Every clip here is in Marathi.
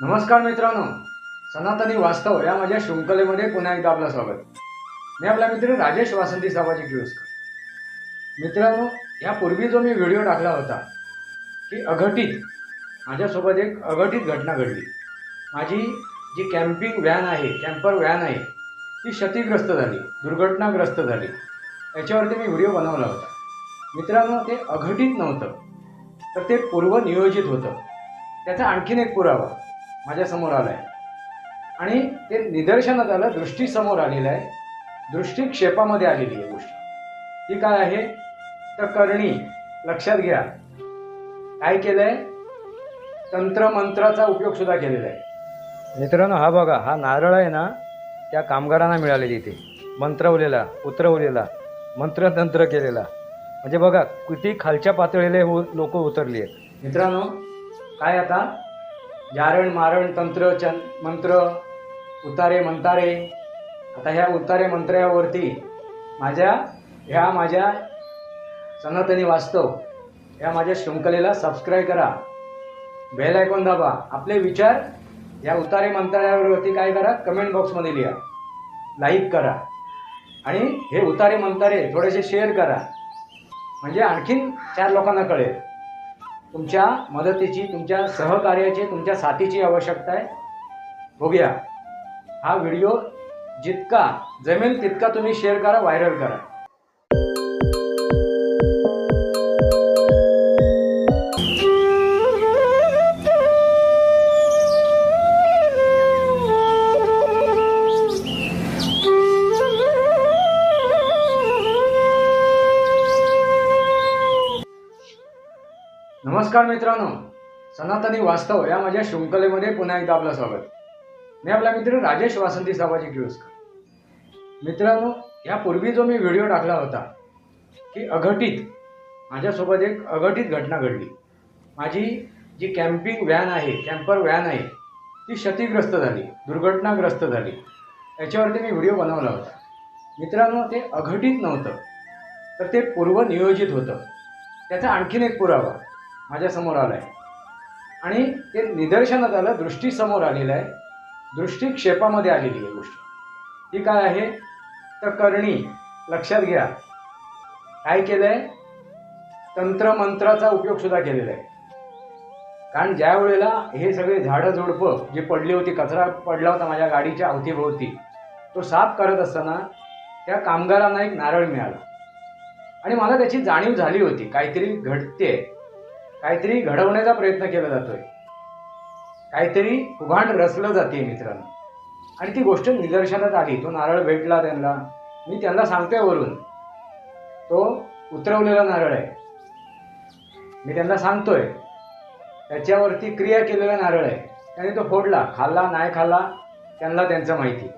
नमस्कार मित्रांनो. सनातनी वास्तव या माझ्या शृंखलेमध्ये पुन्हा एकदा आपलं स्वागत. मी आपला मित्र राजेश वासंती सामाजिक किर्लोस्कर मित्रांनो यापूर्वी जो मी व्हिडिओ टाकला होता की अघटित माझ्यासोबत एक अघटित घटना घडली. माझी जी कॅम्पिंग व्हॅन आहे कॅम्पर व्हॅन आहे ती क्षतिग्रस्त झाली दुर्घटनाग्रस्त झाली. याच्यावरती मी व्हिडिओ बनवला होता. मित्रांनो ते अघटित नव्हतं तर ते पूर्वनियोजित होतं. त्याचा आणखीन एक पुरावा. माझ्यासमोर आलं आहे आणि ते निदर्शनात आलं दृष्टीसमोर आलेलं आहे. दृष्टिक्षेपामध्ये आलेली आहे गोष्ट. ती काय आहे? तर करणी लक्षात घ्या. काय केलंय? तंत्रमंत्राचा उपयोग सुद्धा केलेला आहे. मित्रांनो हा बघा हा नारळ आहे ना त्या कामगारांना मिळालेली इथे मंत्रवलेला उतरवलेला मंत्रतंत्र केलेला. म्हणजे बघा किती खालच्या पातळीला लोक उतरली आहेत. मित्रांनो काय आता? जारण मारण तंत्र चं मंत्र उतारे मंतारे. आता ह्या उतारे मंत्र्यावरती माझ्या ह्या माझ्या सनातनी वास्तव ह्या माझ्या शृंखलेला सबस्क्राईब करा. बेल आयकॉन दाबा. आपले विचार या उतारे मंत्रावरती काय करा? कमेंट बॉक्समध्ये लिहा. लाईक करा. आणि हे उतारे मंतारे थोडेसे शेअर करा. म्हणजे आणखीन चार लोकांना कळेल. तुमच्या मदतीची तुमच्या सहकार्याची तुमच्या साथीची आवश्यकता आहे. बघूया. हा व्हिडिओ जितका जमेल तितका तुम्ही शेअर करा व्हायरल करा. नमस्कार मित्रांनो. सनातनी वास्तव या माझ्या शृंखलेमध्ये पुन्हा एकदा आपलं स्वागत. मी आपला मित्र राजेश वासंती सामाजिक किर्लोस्कर मित्रांनो यापूर्वी जो मी व्हिडिओ टाकला होता की अघटित माझ्यासोबत एक अघटित घटना घडली. माझी जी कॅम्पिंग व्हॅन आहे कॅम्पर व्हॅन आहे ती क्षतिग्रस्त झाली दुर्घटनाग्रस्त झाली. याच्यावरती मी व्हिडिओ बनवला होता. मित्रांनो ते अघटित नव्हतं तर ते पूर्वनियोजित होतं. त्याचा आणखीन एक पुरावा. माझ्यासमोर आला आहे आणि ते निदर्शनात आलं दृष्टीसमोर आलेलं आहे. दृष्टिक्षेपामध्ये आलेली आहे गोष्ट. ही काय आहे? तर करणी लक्षात घ्या. काय केलं आहे तंत्रमंत्राचा उपयोगसुद्धा केलेला आहे. कारण ज्या वेळेला हे सगळे झाडं झुडपं जी पडली होती कचरा पडला होता माझ्या गाडीच्या अवतीभोवती तो साफ करत असताना त्या कामगारांना एक नारळ मिळाला. आणि मला त्याची जाणीव झाली होती. काहीतरी घडते काहीतरी घडवण्याचा प्रयत्न केला जातोय. काहीतरी उभाण रचलं जाते मित्रांनो. आणि ती गोष्ट निदर्शनात आली. तो नारळ भेटला त्यांना. मी त्यांना सांगतोय वरून. तो उतरवलेला नारळ आहे. मी त्यांना सांगतोय. त्याच्यावरती क्रिया केलेला नारळ आहे. त्याने तो फोडला. खाल्ला नाही खाल्ला त्यांना त्यांचं माहिती.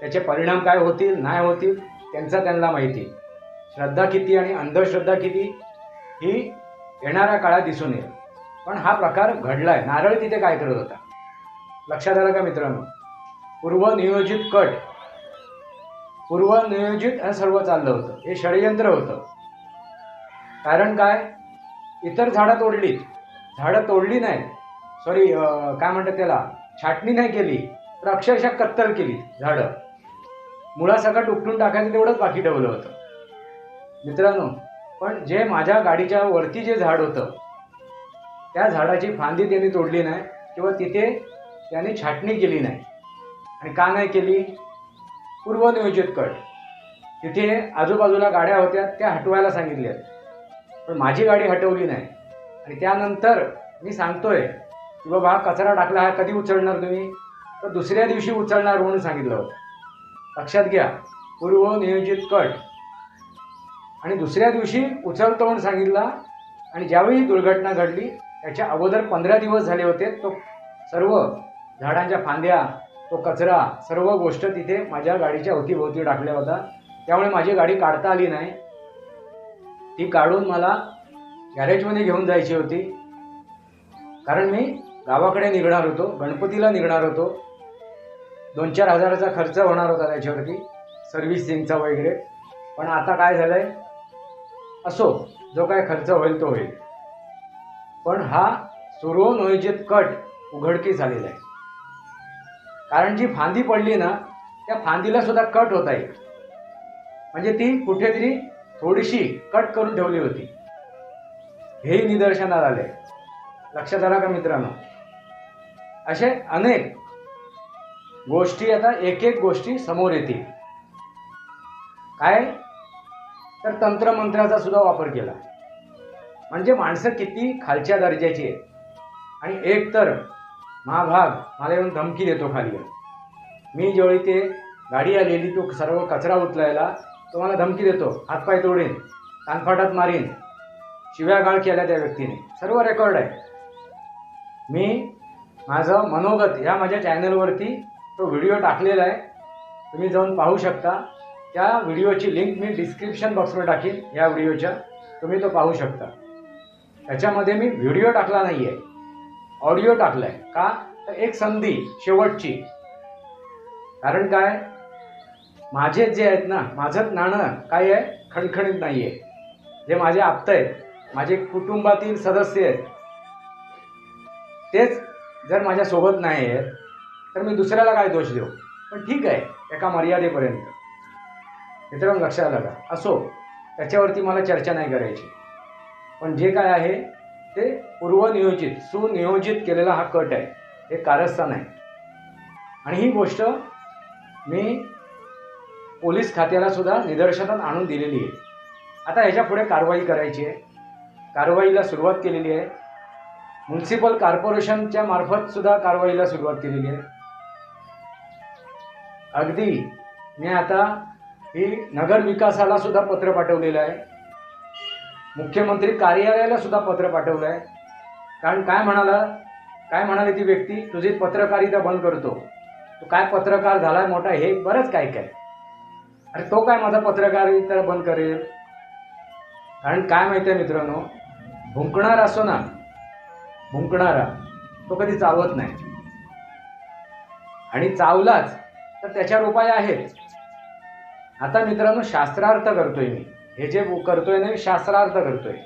त्याचे परिणाम काय होतील नाही होतील त्यांचा त्यांना माहिती. श्रद्धा किती आणि अंधश्रद्धा किती ही येणाऱ्या काळात दिसून येईल. पण हा प्रकार घडलाय. नारळ तिथे काय करत होता? लक्षात आलं का मित्रांनो? पूर्वनियोजित कट. पूर्वनियोजित हे सर्व चाललं होतं. हे षडयंत्र होतं. कारण काय? इतर झाडं तोडलीत झाडं तोडली नाही. सॉरी काय म्हणतात त्याला? छाटणी नाही केली तर अक्षरशः कत्तल केली झाडं. मुळासकट उपटून टाकायचं तेवढंच बाकी ठेवलं होतं. मित्रांनो पण जे माझ्या गाडीच्या वरती जे झाड होतं त्या झाडाची फांदी त्यांनी तोडली नाही किंवा तिथे त्यांनी छाटणी केली नाही. आणि का नाही केली? पूर्वनियोजित कट. तिथे आजूबाजूला गाड्या होत्या त्या हटवायला सांगितल्या. पण माझी गाडी हटवली नाही. आणि त्यानंतर मी सांगतोय की बाबा हा कचरा टाकला हा कधी उचलणार तुम्ही? तर दुसऱ्या दिवशी उचलणार म्हणून सांगितलं होतं. लक्षात घ्या पूर्वनियोजित कट. आणि दुसऱ्या दिवशी उचलतो म्हणून सांगितला आणि ज्यावेळी ही दुर्घटना घडली त्याच्या अगोदर पंधरा दिवस झाले होते तो सर्व झाडांच्या फांद्या तो कचरा सर्व गोष्ट तिथे माझ्या गाडीच्या अवतीभोवती टाकल्या होता त्यामुळे माझी गाडी काढता आली नाही. ती काढून मला गॅरेजमध्ये घेऊन जायची होती. कारण मी गावाकडे निघणार होतो गणपतीला निघणार होतो. दोन चार हजाराचा खर्च होणार होता त्याच्यावरती सर्व्हिसिंगचा वगैरे. पण आता काय झालं आहे असो जो काय खर्च होईल तो होईल. पण हा सुरो नियोजित कट उघडकीस झालेला आहे. कारण जी फांदी पडली ना त्या फांदीला सुद्धा कट होता येईल म्हणजे ती कुठेतरी थोडीशी कट करून ठेवली होती. हेही निदर्शनात आले. लक्षात आला का मित्रांनो? असे अनेक गोष्टी आता एक एक गोष्टी समोर येतील. काय तर तंत्रमंत्राचा सुद्धा वापर केला. म्हणजे माणसं किती खालच्या दर्जाची आहे आणि एक तर महाभाग मला येऊन धमकी देतो खाली. मी ज्यावेळी ते गाडी आलेली तो सर्व कचरा उचलायला तो मला धमकी देतो. हातपाय तोडीन कानफाटात मारीन शिव्यागाळ केल्या त्या व्यक्तीने. सर्व रेकॉर्ड आहे. मी माझं मनोगत या माझ्या चॅनलवरती तो व्हिडिओ टाकलेला आहे. तुम्ही जाऊन पाहू शकता. त्या व्हिडिओची लिंक मी डिस्क्रिप्शन बॉक्सवर टाकीन या व्हिडिओच्या. तुम्ही तो पाहू शकता. त्याच्यामध्ये मी व्हिडिओ टाकला नाही आहे ऑडिओ टाकला आहे का? तर एक संधी शेवटची. कारण काय? माझे जे आहेत ना माझं नाणं काय आहे? खणखणीत नाही आहे जे माझे आप्त आहेत माझे कुटुंबातील सदस्य आहेत तेच जर माझ्यासोबत नाही आहेत तर मी दुसऱ्याला काय दोष देऊ? पण ठीक आहे एका मर्यादेपर्यंत. मित्रांनो लक्षात आलं का? असो त्याच्यावरती मला चर्चा नाही करायची. पण जे काय आहे ते पूर्वनियोजित सुनियोजित केलेला हा कट आहे. हे कारस्थान आहे. आणि ही गोष्ट मी पोलीस खात्याला सुद्धा निदर्शनात आणून दिलेली आहे. आता ह्याच्या पुढे कारवाई करायची आहे. कारवाईला सुरुवात केलेली आहे. म्युन्सिपल कॉर्पोरेशनच्या मार्फत सुद्धा कारवाईला सुरुवात केलेली आहे. अगदी मी आता ही नगर विकासाला सुद्धा पत्र पाठवलेलं आहे. मुख्यमंत्री कार्यालयाला सुद्धा पत्र पाठवलं आहे. कारण काय म्हणाला काय म्हणाली ती व्यक्ती तुझी पत्रकारिता बंद करतो. तो काय पत्रकार झालाय मोठा हे बरंच काय काय. अरे तो काय माझा पत्रकारिता बंद करेल? कारण काय माहिती आहे मित्रांनो भुंकणारा असो ना भुंकणारा तो कधी चावत नाही. आणि चावलाच तर त्याच्यावर उपाय आहेत. आता मित्रांनो शास्त्रार्थ करतोय मी. हे जे करतोय ना मी शास्त्रार्थ करतोय.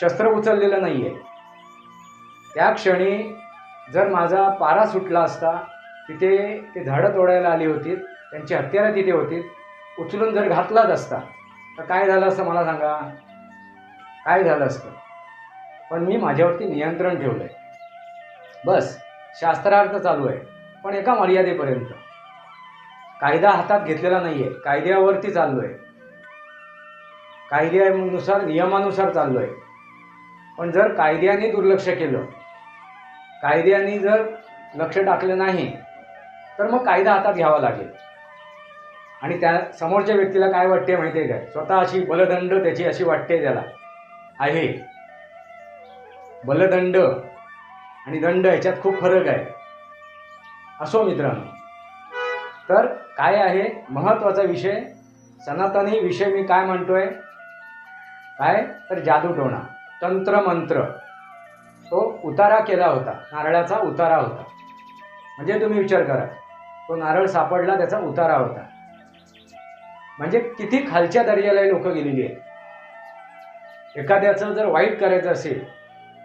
शस्त्र उचललेलं नाही आहे त्या क्षणी जर माझा पारा सुटला असता तिथे ते झाडं तोडायला आली होती त्यांची हत्यारं तिथे होती उचलून जर घातलाच असता तर काय झालं असतं मला सांगा? काय झालं असतं? पण मी माझ्यावरती नियंत्रण ठेवलं आहे बस शास्त्रार्थ चालू आहे पण एका मर्यादेपर्यंत. कायदा हातात घेतलेला नाही आहे कायद्यावरती चाललो आहे कायद्यानुसार नियमानुसार चाललो आहे पण जर कायद्याने दुर्लक्ष केलं कायद्याने जर लक्ष टाकलं नाही तर मग कायदा हातात घ्यावा लागेल. आणि त्या समोरच्या व्यक्तीला काय वाटते माहिती आहे काय स्वतः अशी बलदंड त्याची अशी वाटते त्याला. आहे. बलदंड आणि दंड याच्यात खूप फरक आहे. असो मित्रांनो. तर काय आहे महत्त्वाचा विषय? सनातनी विषय मी काय म्हणतोय? काय? तर जादूटोणा तंत्रमंत्र तो उतारा केला होता नारळाचा उतारा होता. म्हणजे तुम्ही विचार करा तो नारळ सापडला त्याचा उतारा होता. म्हणजे किती खालच्या दर्जाला लोक गेलेली आहेत. एखाद्याचं जर वाईट करायचं असेल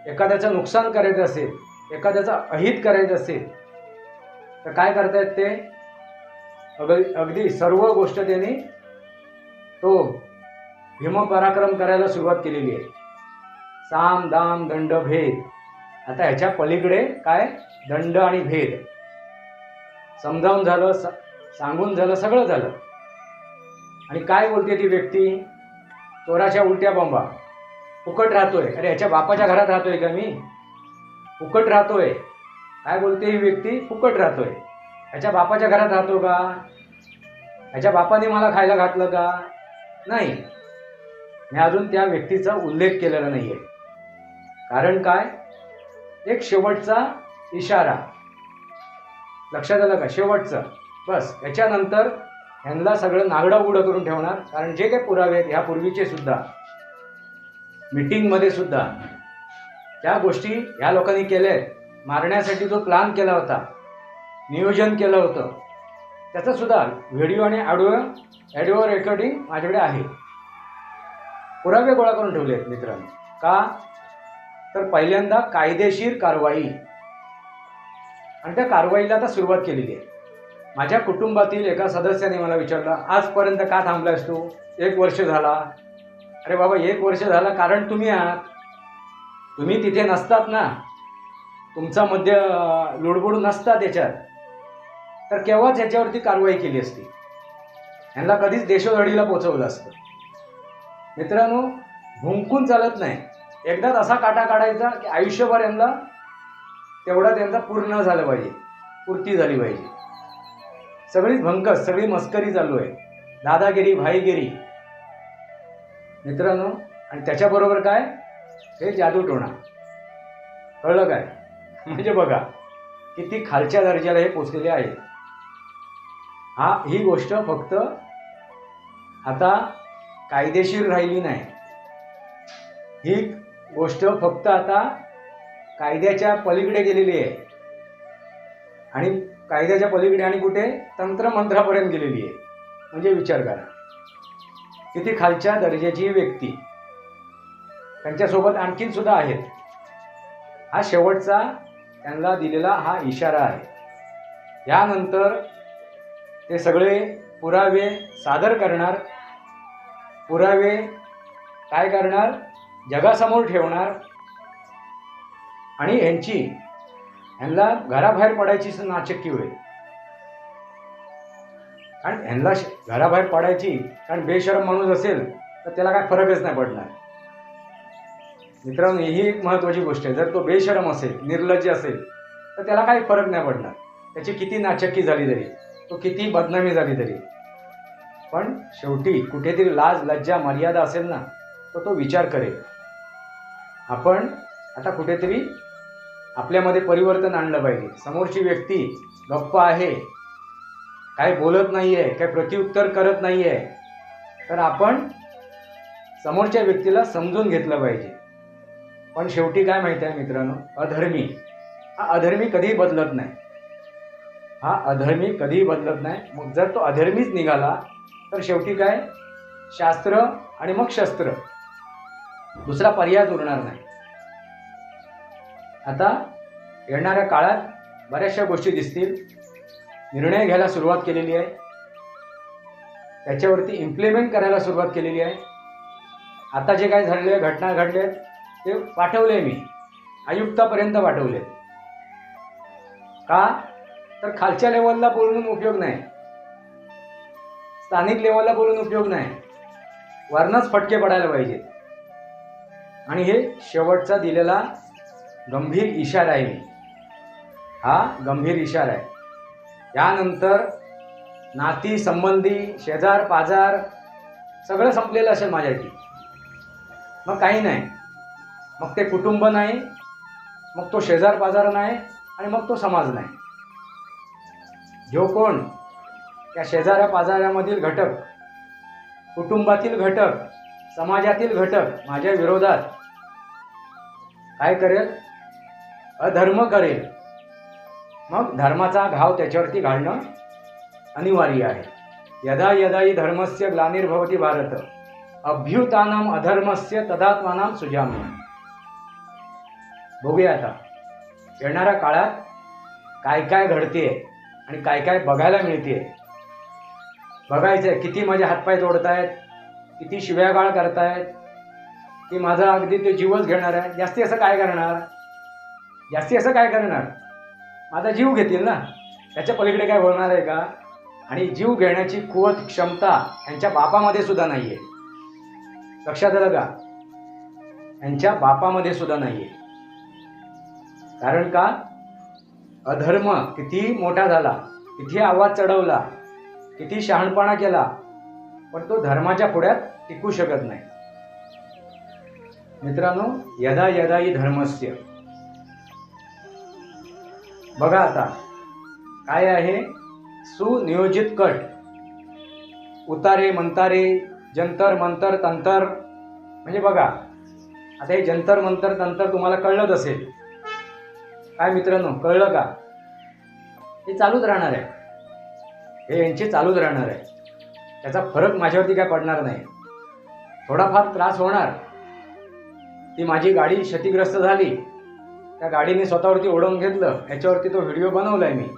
एखाद्याचं नुकसान करायचं असेल एखाद्याचं अहित करायचं असेल तर काय करतायत ते? अगदी अगदी सर्व गोष्ट त्यांनी तो भीमपराक्रम करायला सुरुवात केलेली आहे. साम दाम दंड भेद. आता ह्याच्या पलीकडे काय? दंड आणि भेद. समजावून झालं सा- सांगून झालं सगळं झालं. आणि काय बोलते ती व्यक्ती? चोराच्या उलट्या बॉम्बा फुकट राहतोय. अरे ह्याच्या बापाच्या घरात राहतोय का मी? फुकट राहतोय. काय बोलते ही व्यक्ती? फुकट राहतोय. ह्याच्या बापाच्या घरात राहतो का? ह्याच्या बापाने मला खायला घातलं का? नाही. मी अजून त्या व्यक्तीचा उल्लेख केलेला नाही आहे कारण काय? एक शेवटचा इशारा. लक्षात आलं का? शेवटचं. बस. याच्यानंतर ह्यांना सगळं नागडं उडं करून ठेवणार. कारण जे काही पुरावे आहेत ह्या पूर्वीचे सुद्धा. मीटिंगमध्ये सुद्धा. त्या गोष्टी ह्या लोकांनी केल्या आहेत. मारण्यासाठी जो प्लान केला होता. नियोजन केलं होतं. त्याचंसुद्धा व्हिडिओ आणि ऑडिओ ऑडिओ रेकॉर्डिंग माझ्याकडे आहे. पुरावे गोळा करून ठेवले आहेत मित्रांनो. का? तर पहिल्यांदा कायदेशीर कारवाई. आणि त्या कारवाईला आता सुरुवात केलेली आहे. माझ्या कुटुंबातील एका सदस्याने मला विचारलं आजपर्यंत का थांबलायस तू? एक वर्ष झाला. अरे बाबा एक वर्ष झालं कारण तुम्ही आहात. तुम्ही तिथे नसतात ना. तुमचा मध्य लुडबुड नसता त्याच्यात तर केव्हाच याच्यावरती कारवाई केली असती? यांना कधीच देशोधडीला पोचवलं असतं. मित्रांनो भुंकून चालत नाही. एकदाच असा काटा काढायचा की आयुष्यभर यांना तेवढा त्यांचा पूर्ण झालं पाहिजे. पूर्ती झाली पाहिजे. सगळीच भंकस सगळी मस्करी चालू आहे. दादागिरी भाईगिरी. मित्रांनो आणि त्याच्याबरोबर काय? हे जादूटोणा कळलं काय? म्हणजे बघा किती खालच्या दर्जाला हे पोचलेले आहे. हा ही गोष्ट फक्त आता कायदेशीर राहिली नाही. ही गोष्ट फक्त आता कायद्याच्या पलीकडे गेलेली आहे. आणि कायद्याच्या पलीकडे आणि कुठे? तंत्रमंत्रापर्यंत गेलेली आहे. म्हणजे विचार करा. किती खालच्या दर्जाची व्यक्ती त्यांच्यासोबत आणखीन सुद्धा आहेत. हा शेवटचा त्यांना दिलेला हा इशारा आहे. यानंतर ते सगळे पुरावे सादर करणार. पुरावे काय करणार? जगासमोर ठेवणार. आणि यांची ह्यांना घराबाहेर पडायची नाचक्की होईल. कारण ह्यांना घराबाहेर पडायची कारण बेशरम माणूस असेल तर त्याला काय फरकच नाही पडणार. मित्रांनो ही एक महत्त्वाची गोष्ट आहे. जर तो बेशरम असेल निर्लज्ज असेल तर त्याला काही फरक नाही पडणार. त्याची किती नाचक्की झाली तरी. तो किती बदनामी झाली तरी. पण शेवटी कुठेतरी लाज लज्जा मर्यादा असेल ना तर तो विचार करेल. आपण आता कुठेतरी आपल्यामध्ये परिवर्तन आणलं पाहिजे. समोरची व्यक्ती गप्प आहे काय बोलत नाही आहे काय प्रत्युत्तर करत नाही आहे तर आपण समोरच्या व्यक्तीला समजून घेतलं पाहिजे. पण शेवटी काय माहिती आहे मित्रांनो? अधर्मी. हा अधर्मी कधीही बदलत नाही. हा अधर्मी कधीही बदलत नाही. मग जर तो अधर्मीच निघाला तर शेवटी काय? शास्त्र आणि मग शस्त्र. दुसरा पर्याय उरणार नाही. आता येणाऱ्या काळात बऱ्याचशा गोष्टी दिसतील. निर्णय घ्यायला सुरुवात केलेली आहे. त्याच्यावरती इम्प्लिमेंट करायला सुरुवात केलेली आहे. आता जे काय झालेले घटना घडले ते पाठवले मी. आयुक्तापर्यंत पाठवले का? तर खालच्या लेवलला बोलून उपयोग नाही. स्थानिक लेवलला बोलून उपयोग नाही. वरनच फटके पडायला पाहिजेत आणि हे शेवटचा दिलेला गंभीर इशारा आहे. मी हा गंभीर इशारा आहे. यानंतर नाती संबंधी शेजार पाजार सगळं संपलेलं असेल माझ्यासाठी. मग काही नाही. मग ते कुटुंब नाही. मग तो शेजार पाजार नाही. आणि मग तो समाज नाही. जो कोण त्या शेजाऱ्या पाजाऱ्यामधील घटक कुटुंबातील घटक समाजातील घटक माझ्या विरोधात काय करेल? अधर्म करेल. मग धर्माचा घाव त्याच्यावरती घालणं अनिवार्य आहे. यदा यदा ही धर्मस्य ग्लानिर्भवती भारत अभ्युतानाम अधर्मस्य तदात्मानाम सुजाम्य बघूया आता येणाऱ्या काळात काय काय घडते आणि काय काय बघायला मिळते बघायचंय किती माझे हातपाय तोडतायत किती शिव्यागाळ करतायत की माझा अगदी ते जीवच घेणार आहे. जास्ती असं काय करणार? जास्ती असं काय करणार? माझा जीव घेतील ना? त्याच्या पलीकडे काय होणार आहे का? आणि जीव घेण्याची कुवत क्षमता यांच्या बापामध्ये सुद्धा नाही आहे लक्षात आलं का? यांच्या बापामध्ये सुद्धा नाही आहे कारण का? अधर्म किती मोठा झाला किती आवाज चढवला किती शहाणपणा केला पण तो धर्माच्या पुढ्यात टिकू शकत नाही. मित्रांनो यदा यदा ही धर्मस्य. बघा आता काय आहे? सुनियोजित कट. उतारे मंतारे जंतर मंतर तंतर. म्हणजे बघा आता हे जंतर मंतर तंतर तुम्हाला कळलंच असेल. काय मित्रांनो कळलं का? हे चालूच राहणार आहे. हे यांचे चालूच राहणार आहे. त्याचा फरक माझ्यावरती काय पडणार नाही. थोडाफार त्रास होणार. ती माझी गाडी क्षतिग्रस्त झाली. त्या गाडीने स्वतःवरती ओढवून घेतलं. याच्यावरती तो व्हिडिओ बनवला आहे मी.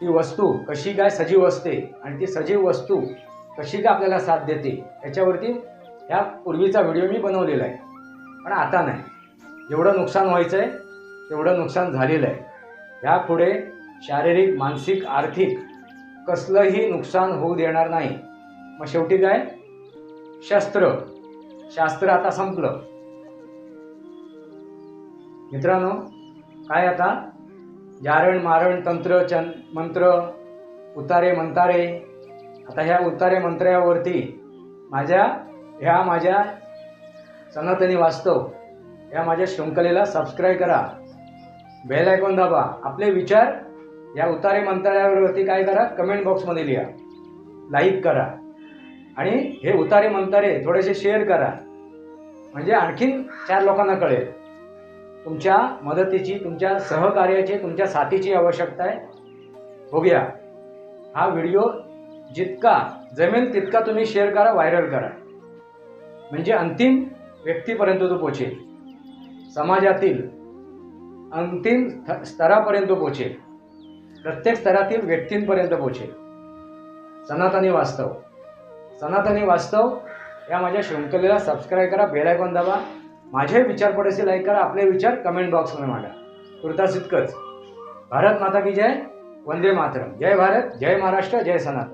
ती वस्तू कशी काय सजीव असते आणि ती सजीव वस्तू कशी काय आपल्याला साथ देते याच्यावरती ह्या पूर्वीचा व्हिडिओ मी बनवलेला आहे. पण आता नाही. जेवढं नुकसान व्हायचं आहे तेवढं नुकसान झालेलं आहे. ह्यापुढे शारीरिक मानसिक आर्थिक कसलंही नुकसान होऊ देणार नाही. मग शेवटी काय? शस्त्र. शास्त्र आता संपलं. मित्रांनो काय आता? जारण मारण तंत्र चं मंत्र उतारे मंतारे. आता ह्या उतारे मंत्र्यावरती माझ्या ह्या माझ्या सनातनी वास्तव ह्या माझ्या शृंखलेला सबस्क्राईब करा. बेल ऐकून दाबा. आपले विचार या उतारे मंत्रालयावरती काय करा कमेंट बॉक्समध्ये लिहा. लाईक करा. आणि हे उतारे मंतारे थोडेसे शेअर करा. म्हणजे आणखीन चार लोकांना कळेल. तुमच्या मदतीची तुमच्या सहकार्याची तुमच्या साथीची आवश्यकता आहे. बघूया. हा व्हिडिओ जितका जमेल तितका तुम्ही शेअर करा व्हायरल करा. म्हणजे अंतिम व्यक्तीपर्यंत तो पोचेल. समाजातील अंतिम स्तरापर्यंत पोचेल प्रत्येक स्तरातील व्यक्तींपर्यंत पोचेल सनातनी वास्तव. सनातनी वास्तव या माझ्या शृंखलेला सबस्क्राईब करा बेल आयकॉन दाबा. माझे विचार पडसे लाईक करा आपले विचार कमेंट बॉक्समध्ये मांडा. तुर्तास इतकंच भारत माता की जय. वंदे मातरम. जय भारत जय महाराष्ट्र जय सनातन.